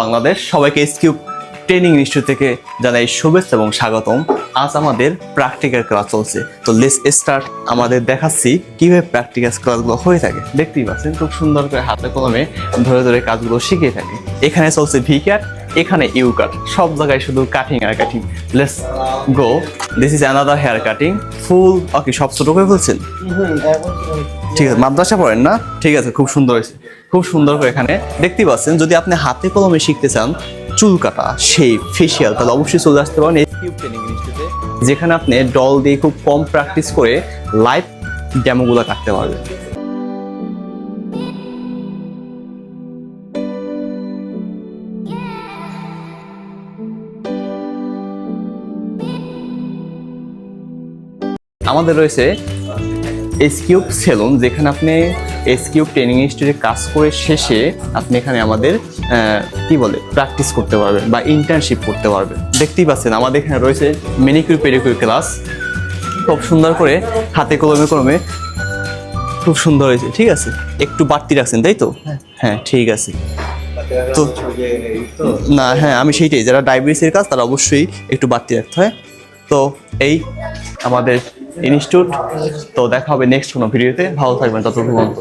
বাংলাদেশ। সবাইকে স্কিউব training institute থেকে জানাই শুভেচ্ছা এবং স্বাগতম। আজ আমাদের প্র্যাকটিক্যাল ক্লাস চলছে। তো লেস স্টার্ট আমাদের দেখাচ্ছি কীভাবে প্র্যাকটিক্যাল ক্লাসগুলো হয়ে থাকে। দেখতেই পাচ্ছেন খুব সুন্দর করে হাতে কলমে ধরে ধরে কাজগুলো শিখিয়ে থাকে। এখানে চলছে ভি ক্যাট এখানে ইউ কাট। সব জায়গায় শুধু cutting R cutting let's go this is another hair cutting full okay সব ছোট করে ফেলছেন? ঠিক আছে, মাদ্রাসা পড়েন না? ঠিক আছে, খুব সুন্দর হয়েছে। খুব সুন্দর করে এখানে দেখতে পাচ্ছেন, যদি আপনি হাতে কলমে শিখতে চান, চুল কাটা শেপ ফেসিয়াল তাহলে অবশ্যই চলে আসতে পারেন এসকিউব ট্রেনিং ইনস্টিটিউটে যেখানে আপনি ডল দিয়ে খুব কম প্র্যাকটিস করে লাইভ ডেমোগুলো কাটতে পারবেন। আমাদের রয়েছে এসকিউব সেলুন যেখানে আপনি এসকিউব ট্রেনিং ইনস্টিটিউটে কাজ করে শেষে আপনি এখানে আমাদের কি বলে প্র্যাকটিস করতে পারবেন বা ইন্টার্নশিপ করতে পারবেন। দেখতেই পাচ্ছেন আমাদের এখানে রয়েছে মেনিকিউর পেডিকিউর ক্লাস খুব সুন্দর করে হাতে কলমে কলমে খুব সুন্দর হয়েছে ঠিক আছে? একটু বাড়তি রাখছেন তাই তো? হ্যাঁ। ঠিক আছে। তো না হ্যাঁ আমি সেইটাই যারা ডায়াবেটিসের কাজ তারা অবশ্যই একটু বাড়তি রাখতে হয়। তো এই আমাদের ইনস্টিটিউট। তো দেখা হবে নেক্সট কোনো ভিডিওতে। ভালো থাকবেন ততক্ষণ পর্যন্ত।